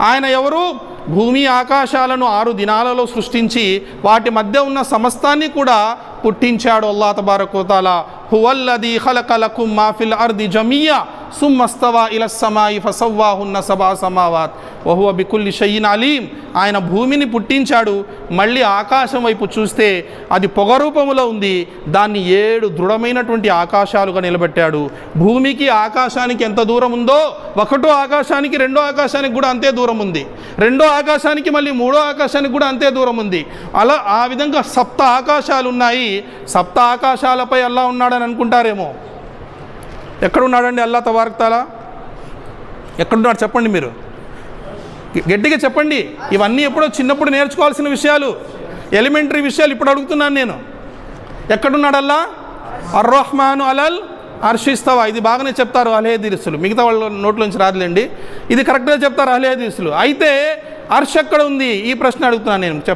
ఆయన ఎవరు? భూమి ఆకాశాలను ఆరు దినాలలో సృష్టించి వాటి మధ్య ఉన్న సమస్తాన్ని కూడా పుట్టించాడు అల్లా తబారకోతాల హువల్లది ఖలకలకుం మాఫిల్ అర్ది జమియా. సుమ్మస్తవా ఇల సమాయి ఫసవ్వాహున్న సభా సమావాత్. వహువ బికుల్లి షయ్యిన్ అలీం. ఆయన భూమిని పుట్టించాడు. మళ్ళీ ఆకాశం వైపు చూస్తే అది పొగరూపములో ఉంది. దాన్ని ఏడు దృఢమైనటువంటి ఆకాశాలుగా నిలబెట్టాడు. భూమికి ఆకాశానికి ఎంత దూరం ఉందో ఒకటో ఆకాశానికి రెండో ఆకాశానికి కూడా అంతే దూరం ఉంది. రెండో ఆకాశానికి మళ్ళీ మూడో ఆకాశానికి కూడా అంతే దూరం ఉంది. అలా ఆ విధంగా సప్త ఆకాశాలు ఉన్నాయి సప్త ఆకాశాలపై అల్లా ఉన్నాడని అనుకుంటారేమో? ఎక్కడున్నాడండి అల్లా తబారక్తాలా ఎక్కడున్నాడు చెప్పండి మీరు. గట్టిగా చెప్పండి. ఇవన్నీ ఎప్పుడో చిన్నప్పుడు నేర్చుకోవాల్సిన విషయాలు. ఎలిమెంటరీ విషయాలు ఇప్పుడు అడుగుతున్నాను నేను. ఎక్కడున్నాడల్లా అర్రహ్మాను అలల్ హర్షిస్తావా ఇది బాగానే చెప్తారు అలహేదీసులు మిగతా వాళ్ళ నోట్లోంచి రాదులేండి. ఇది కరెక్ట్గా చెప్తారు అలహేదీసులు అయితే హర్ష్ ఎక్కడ ఉంది? ఈ ప్రశ్న అడుగుతున్నాను నేను. చెప్